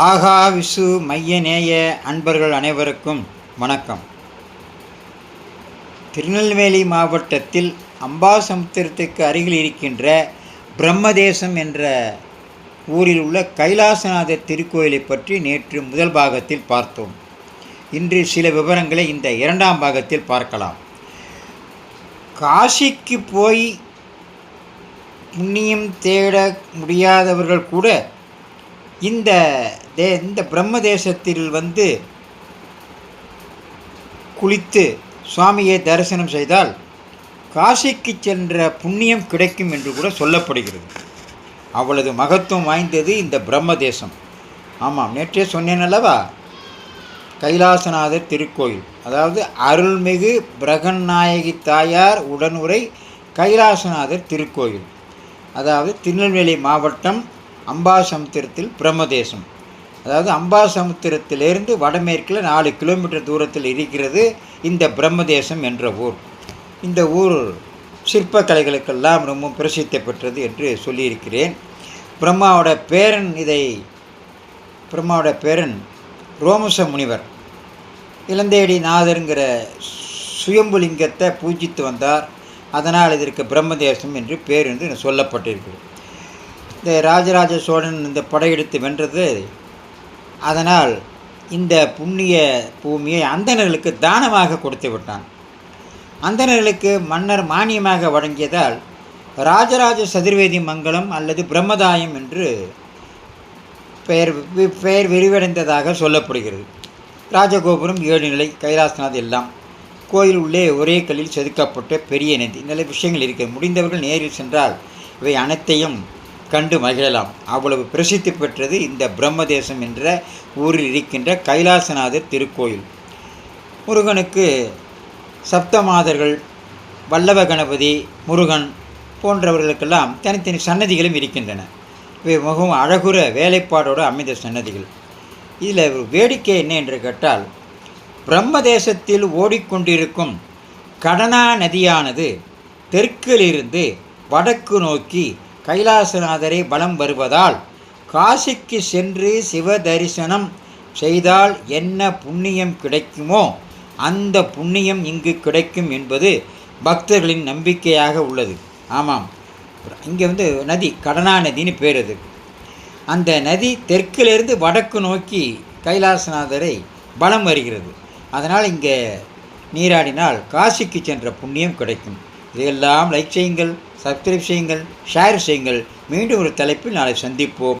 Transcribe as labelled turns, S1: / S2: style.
S1: ஆகா விசு மைய நேய அன்பர்கள் அனைவருக்கும் வணக்கம். திருநெல்வேலி மாவட்டத்தில் அம்பாசமுத்திரத்துக்கு அருகில் இருக்கின்ற பிரம்மதேசம் என்ற ஊரில் உள்ள கைலாசநாதர் திருக்கோயிலை பற்றி நேற்று முதல் பாகத்தில் பார்த்தோம். இன்று சில விவரங்களை இந்த இரண்டாம் பாகத்தில் பார்க்கலாம். காசிக்கு போய் புண்ணியம் தேட முடியாதவர்கள் கூட இந்த தே இந்த பிரம்ம தேசத்தில் வந்து குளித்து சுவாமியை தரிசனம் செய்தால் காசிக்கு சென்ற புண்ணியம் கிடைக்கும் என்று கூட சொல்லப்படுகிறது. அவ்வளவு மகத்துவம் வாய்ந்தது இந்த பிரம்ம தேசம் ஆமாம் நேற்றே சொன்னேன் அல்லவா? கைலாசநாதர் திருக்கோயில். அதாவது அருள்மிகு பிரகன்நாயகி தாயார் உடனுரை கைலாசநாதர் திருக்கோயில். அதாவது திருநெல்வேலி மாவட்டம் அம்பாசமுத்திரத்தில் பிரம்மதேசம். அதாவது அம்பாசமுத்திரத்திலிருந்து வடமேற்கில் நாலு கிலோமீட்டர் தூரத்தில் இருக்கிறது இந்த பிரம்மதேசம் என்ற ஊர். இந்த ஊர் சிற்பக்கலைகளுக்கெல்லாம் ரொம்ப பிரசித்தி பெற்றது என்று சொல்லியிருக்கிறேன். பிரம்மாவோட பேரன் இதை பிரம்மாவோட பேரன் ரோமச முனிவர் இளந்தேடி நாதருங்கிற சுயம்புலிங்கத்தை பூஜித்து வந்தார். அதனால் இதற்கு பிரம்மதேசம் என்று பேர் என்று சொல்லப்பட்டிருக்கிறது. இந்த ராஜராஜ சோழன் இந்த படையெடுத்து வென்றது அதனால் இந்த புண்ணிய பூமியை அந்தணர்களுக்கு தானமாக கொடுத்து விட்டான். அந்தணர்களுக்கு மன்னர் மானியமாக வழங்கியதால் ராஜராஜ சதுர்வேதி மங்கலம் அல்லது பிரம்மதாயம் என்று பெயர் பெயர் விரிவடைந்ததாக சொல்லப்படுகிறது. ராஜகோபுரம் ஏழு நிலை கைலாசநாத் எல்லாம் கோயில் உள்ளே ஒரே கல்லில் செதுக்கப்பட்ட பெரிய நதி. நல்ல விஷயங்கள் இருக்கிறது முடிந்தவர்கள் நேரில் சென்றால் இவை அனைத்தையும் கண்டு மகிழலாம். அவ்வளவு பிரசித்தி பெற்றது இந்த பிரம்மதேசம் என்ற ஊரில் இருக்கின்ற கைலாசநாதர் திருக்கோயில். முருகனுக்கு சப்தமாதர்கள் வல்லவ கணபதி முருகன் போன்றவர்களுக்கெல்லாம் தனித்தனி சன்னதிகளும் இருக்கின்றன. இவை மிகவும் அழகுற வேலைப்பாடோடு அமைந்த சன்னதிகள். இதில் ஒரு வேடிக்கை என்ன என்று கேட்டால் பிரம்மதேசத்தில் ஓடிக்கொண்டிருக்கும் கடனா நதியானது தெற்கிலிருந்து வடக்கு நோக்கி கைலாசநாதரை பலம் வருவதால் காசிக்கு சென்று சிவ தரிசனம் செய்தால் என்ன புண்ணியம் கிடைக்குமோ அந்த புண்ணியம் இங்கு கிடைக்கும் என்பது பக்தர்களின் நம்பிக்கையாக உள்ளது. ஆமாம். இங்கே வந்து நதி கடனா நதின்னு பேர் அது. அந்த நதி தெற்கிலிருந்து வடக்கு நோக்கி கைலாசநாதரை பலம் வருகிறது. அதனால் இங்கே நீராடினால் காசிக்கு சென்ற புண்ணியம் கிடைக்கும். இதையெல்லாம் லைக் செய்யுங்கள். சப்ஸ்கிரைப் செய்யுங்கள் ஷேர் செய்யுங்கள். மீண்டும் ஒரு தலைப்பில் நாளை சந்திப்போம்.